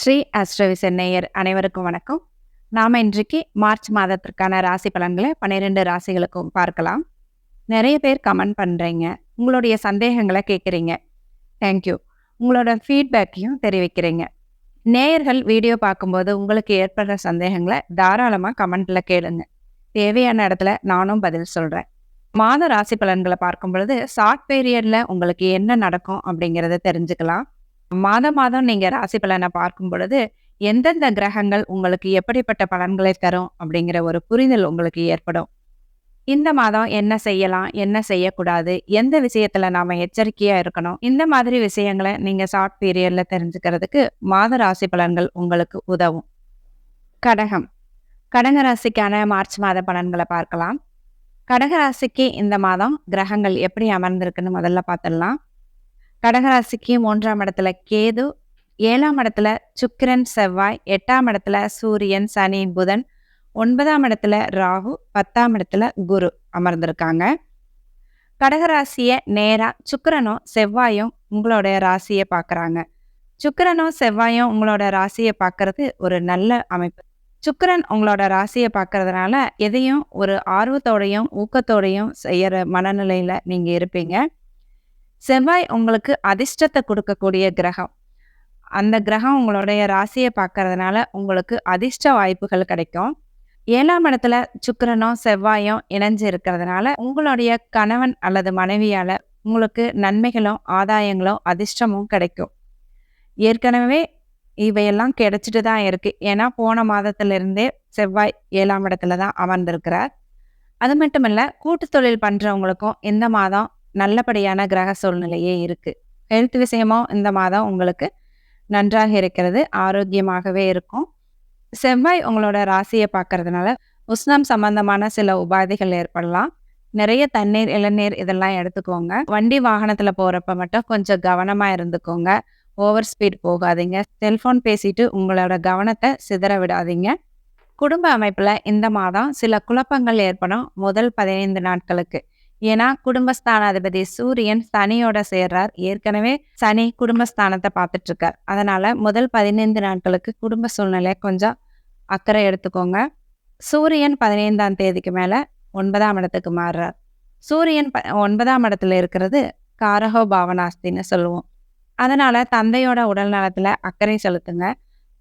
ஸ்ரீ அஸ்ட்ரவிசன் நேயர் அனைவருக்கும் வணக்கம். நாம இன்றைக்கு மார்ச் மாதத்திற்கான ராசி பலன்களை பன்னிரெண்டு ராசிகளுக்கும் பார்க்கலாம். நிறைய பேர் கமெண்ட் பண்ணுறீங்க உங்களுடைய சந்தேகங்களை கேட்குறீங்க. தேங்க்யூ உங்களோட ஃபீட்பேக்கையும் தெரிவிக்கிறீங்க. நேயர்கள் வீடியோ பார்க்கும்போது உங்களுக்கு ஏற்படுற சந்தேகங்களை தாராளமாக கமெண்ட்டில் கேளுங்க. தேவையான இடத்துல நானும் பதில் சொல்கிறேன் மாத ராசி பலன்களை பார்க்கும் பொழுது ஷார்ட் பீரியடில் உங்களுக்கு என்ன நடக்கும் அப்படிங்கிறத தெரிஞ்சுக்கலாம். மாதம் மாதம் நீங்க ராசி பலனை பார்க்கும் பொழுது எந்தெந்த கிரகங்கள் உங்களுக்கு எப்படிப்பட்ட பலன்களை தரும் அப்படிங்கிற ஒரு புரிதல் உங்களுக்கு ஏற்படும். இந்த மாதம் என்ன செய்யலாம் என்ன செய்யக்கூடாது எந்த விஷயத்துல நாம எச்சரிக்கையா இருக்கணும் இந்த மாதிரி விஷயங்களை நீங்க ஷார்ட் பீரியட்ல தெரிஞ்சுக்கிறதுக்கு மாத ராசி பலன்கள் உங்களுக்கு உதவும். கடகம். கடக ராசிக்கான மார்ச் மாத பலன்களை பார்க்கலாம். கடக ராசிக்கு இந்த மாதம் கிரகங்கள் எப்படி அமர்ந்திருக்குன்னு முதல்ல பார்த்துடலாம். கடகராசிக்கு மூன்றாம் இடத்துல கேது ஏழாம் இடத்துல சுக்கிரன் செவ்வாய் எட்டாம் இடத்துல சூரியன் சனி புதன் ஒன்பதாம் இடத்துல ராகு பத்தாம் இடத்துல குரு அமர்ந்திருக்காங்க. கடகராசியை நேராக சுக்கிரனும் செவ்வாயும் உங்களோட ராசியை பார்க்குறாங்க. சுக்கிரனும் செவ்வாயும் உங்களோட ராசியை பார்க்கறது ஒரு நல்ல அமைப்பு. சுக்கிரன் உங்களோட ராசியை பார்க்கறதுனால எதையும் ஒரு ஆர்வத்தோடையும் ஊக்கத்தோடையும் செய்யற மனநிலையில நீங்க இருப்பீங்க. செவ்வாய் உங்களுக்கு அதிர்ஷ்டத்தை கொடுக்கக்கூடிய கிரகம். அந்த கிரகம் உங்களுடைய ராசியை பார்க்கறதுனால உங்களுக்கு அதிர்ஷ்ட வாய்ப்புகள் கிடைக்கும். ஏழாம் இடத்துல சுக்கரனும் செவ்வாயும் இணைஞ்சு இருக்கிறதுனால உங்களுடைய கணவன் அல்லது மனைவியால் உங்களுக்கு நன்மைகளும் ஆதாயங்களும் அதிர்ஷ்டமும் கிடைக்கும். ஏற்கனவே இவையெல்லாம் கிடைச்சிட்டு தான் இருக்கு. ஏன்னா போன மாதத்திலிருந்தே செவ்வாய் ஏழாம் இடத்துல தான் அமர்ந்திருக்கிறார். அது மட்டும் இல்லை கூட்டு தொழில் பண்ணுறவங்களுக்கும் இந்த மாதம் நல்லபடியான கிரக சூழ்நிலையே இருக்கு. ஹெல்த் விஷயமும் இந்த மாதம் உங்களுக்கு நன்றாக இருக்கிறது ஆரோக்கியமாகவே இருக்கும். செவ்வாய் உங்களோட ராசியை பார்க்கறதுனால உஷ்ணம் சம்பந்தமான சில உபாதைகள் ஏற்படலாம். நிறைய தண்ணீர் இளநீர் இதெல்லாம் எடுத்துக்கோங்க. வண்டி வாகனத்துல போறப்ப மட்டும் கொஞ்சம் கவனமா இருந்துக்கோங்க. ஓவர் ஸ்பீட் போகாதீங்க. செல்போன் பேசிட்டு உங்களோட கவனத்தை சிதற விடாதீங்க. குடும்ப அமைப்புல இந்த மாதம் சில குழப்பங்கள் ஏற்படும். முதல் பதினைந்து நாட்களுக்கு ஏன்னா குடும்பஸ்தானாதிபதி சூரியன் சனியோட சேர்றார். ஏற்கனவே சனி குடும்பஸ்தானத்தை பார்த்துட்டு இருக்கார் அதனால முதல் பதினைந்து நாட்களுக்கு குடும்ப சூழ்நிலை கொஞ்சம் அக்கறை எடுத்துக்கோங்க. சூரியன் பதினைந்தாம் தேதிக்கு மேல ஒன்பதாம் இடத்துக்கு மாறுறார். சூரியன் ப ஒன்பதாம் இடத்துல இருக்கிறது காரகோ பாவனாஸ்தின்னு சொல்லுவோம். அதனால தந்தையோட உடல் நலத்துல அக்கறை செலுத்துங்க.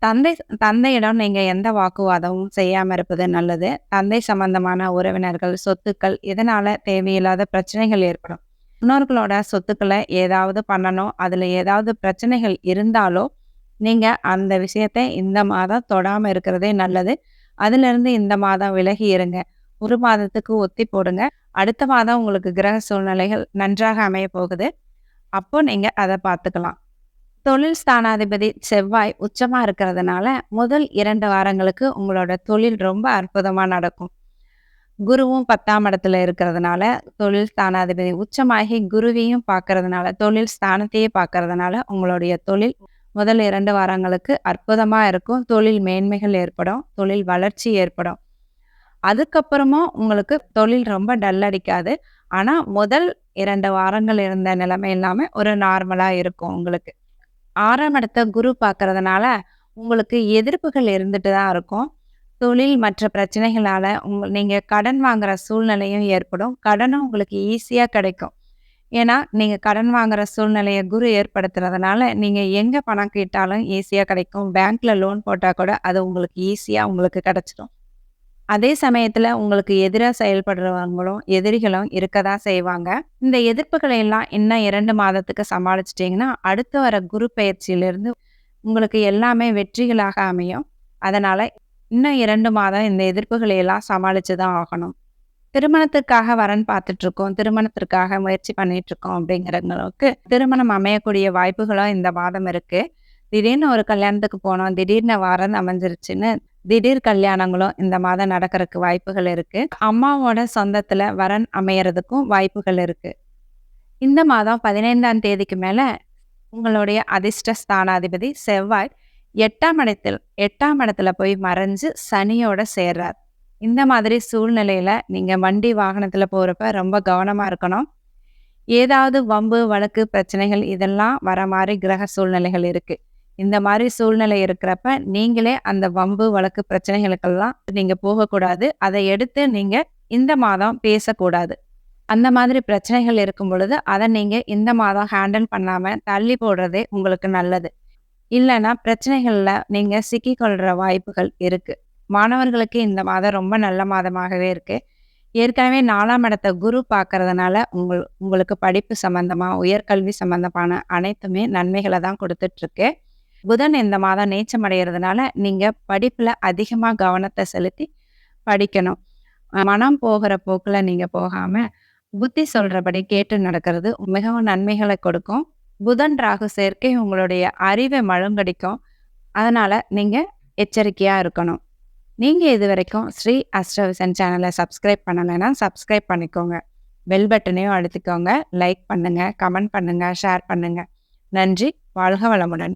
தந்தை தந்தையிடம் நீங்கள் எந்த வாக்குவாதமும் செய்யாம இருப்பது நல்லது. தந்தை சம்பந்தமான உறவினர்கள் சொத்துக்கள் இதனால் தேவையில்லாத பிரச்சனைகள் ஏற்படும்? முன்னோர்களோட சொத்துக்களை ஏதாவது பண்ணணும். அதில் ஏதாவது பிரச்சனைகள் இருந்தாலோ நீங்கள் அந்த விஷயத்தை இந்த மாதம் தொடாமல் இருக்கிறதே நல்லது. அதிலிருந்து இந்த மாதம் விலகி இருங்க. ஒரு மாதத்துக்கு ஒத்தி போடுங்க. அடுத்த மாதம் உங்களுக்கு கிரக சூழ்நிலைகள் நன்றாக அமைய போகுது. அப்போ நீங்கள் அதை பார்த்துக்கலாம். தொழில் ஸ்தானாதிபதி செவ்வாய் உச்சமாக இருக்கிறதுனால முதல் இரண்டு வாரங்களுக்கு உங்களோட தொழில் ரொம்ப அற்புதமாக நடக்கும். குருவும் பத்தாம் இடத்துல இருக்கிறதுனால தொழில் ஸ்தானாதிபதி உச்சமாகி குருவையும் பார்க்கறதுனால தொழில் ஸ்தானத்தையே பார்க்கறதுனால உங்களுடைய தொழில் முதல் இரண்டு வாரங்களுக்கு அற்புதமாக இருக்கும். தொழில் மேன்மைகள் ஏற்படும் தொழில் வளர்ச்சி ஏற்படும். அதுக்கப்புறமும் உங்களுக்கு தொழில் ரொம்ப டல் அடிக்காது. ஆனால் முதல் இரண்டு வாரங்கள் இருந்த நிலைமை இல்லாமல் ஒரு நார்மலாக இருக்கும் உங்களுக்கு. ஆறாம் இடத்த குரு பார்க்கறதுனால உங்களுக்கு எதிர்ப்புகள் இருந்துட்டு தான் இருக்கும். தொழில் மற்ற பிரச்சனைகளால் உங்க நீங்கள் கடன் வாங்குற சூழ்நிலையும் ஏற்படும். கடனும் உங்களுக்கு ஈஸியாக கிடைக்கும். ஏன்னா நீங்கள் கடன் வாங்குற சூழ்நிலையை குரு ஏற்படுத்துறதுனால நீங்கள் எங்கே பணம் கேட்டாலும் ஈஸியாக கிடைக்கும். பேங்க்கில் லோன் போட்டால் கூட அது உங்களுக்கு ஈஸியாக உங்களுக்கு கிடைச்சிடும் அதே சமயத்துல உங்களுக்கு எதிராக செயல்படுறவங்களும் எதிரிகளும் இருக்கதான் செய்வாங்க. இந்த எதிர்ப்புகளை எல்லாம் இன்னும் இரண்டு மாதத்துக்கு சமாளிச்சிட்டிங்கன்னா அடுத்து வர குரு பயிற்சியிலிருந்து உங்களுக்கு எல்லாமே வெற்றிகளாக அமையும். அதனால இன்னும் இரண்டு மாதம் இந்த எதிர்ப்புகளை எல்லாம் சமாளிச்சு தான் ஆகணும். திருமணத்திற்காக வரன் பார்த்துட்டு இருக்கோம் திருமணத்திற்காக முயற்சி பண்ணிட்டு இருக்கோம் அப்படிங்கிறவங்களுக்கு திருமணம் அமையக்கூடிய வாய்ப்புகளும் இந்த மாதம் இருக்கு. திடீர்னு ஒரு கல்யாணத்துக்கு போனோம். திடீர்னு வரன் அமைஞ்சிருச்சுன்னு திடீர் கல்யாணங்களும் இந்த மாதம் நடக்கிறதுக்கு வாய்ப்புகள் இருக்கு. அம்மாவோட சொந்தத்துல வரன் அமையறதுக்கும் வாய்ப்புகள் இருக்கு. இந்த மாதம் பதினைந்தாம் தேதிக்கு மேல உங்களுடைய அதிர்ஷ்ட ஸ்தானாதிபதி செவ்வாய் எட்டாம் இடத்தில் எட்டாம் இடத்துல போய் மறைஞ்சு சனியோட சேர்றார். இந்த மாதிரி சூழ்நிலையில நீங்க வண்டி வாகனத்துல போறப்ப ரொம்ப கவனமா இருக்கணும். ஏதாவது வம்பு வழக்கு பிரச்சனைகள் இதெல்லாம் வர மாதிரி கிரக சூழ்நிலைகள் இருக்குது இந்த மாதிரி சூழ்நிலை இருக்கிறப்ப நீங்களே அந்த வம்பு வழக்கு பிரச்சனைகளுக்கெல்லாம் நீங்க போகக்கூடாது. அதை எடுத்து நீங்க இந்த மாதம் பேசக்கூடாது. அந்த மாதிரி பிரச்சனைகள் இருக்கும் பொழுது அதை நீங்க இந்த மாதம் ஹேண்டில் பண்ணாம தள்ளி போடுறதே உங்களுக்கு நல்லது. இல்லைன்னா பிரச்சனைகள்ல நீங்க சிக்கிக்கொள்ற வாய்ப்புகள் இருக்கு. மாணவர்களுக்கு இந்த மாதம் ரொம்ப நல்ல மாதமாகவே இருக்கு. ஏற்கனவே நாலாம் இடத்த குரு பார்க்கறதுனால உங்கள் உங்களுக்கு படிப்பு சம்பந்தமா உயர்கல்வி சம்பந்தமான அனைத்துமே நன்மைகளை தான் கொடுத்துட்ருக்கு புதன் இந்த மாதம் நீச்சம் அடைகிறதுனால நீங்கள் படிப்பில் அதிகமாக கவனத்தை செலுத்தி படிக்கணும். மனம் போகிற போக்கில் நீங்கள் போகாமல் புத்தி சொல்கிறபடி கேட்டு நடக்கிறது மிகவும் நன்மைகளை கொடுக்கும். புதன் ராகு சேர்க்கை உங்களுடைய அறிவை மழுங்கடிக்கும். அதனால் நீங்கள் எச்சரிக்கையாக இருக்கணும். நீங்கள் இது வரைக்கும் ஸ்ரீ அஸ்ட்ரவிசன் சேனலை சப்ஸ்கிரைப் பண்ணலைன்னா சப்ஸ்கிரைப் பண்ணிக்கோங்க. பெல் பட்டனையும் அழுத்திக்கோங்க. லைக் பண்ணுங்கள் கமெண்ட் பண்ணுங்கள் ஷேர் பண்ணுங்கள் நன்றி வாழ்க வளமுடன்.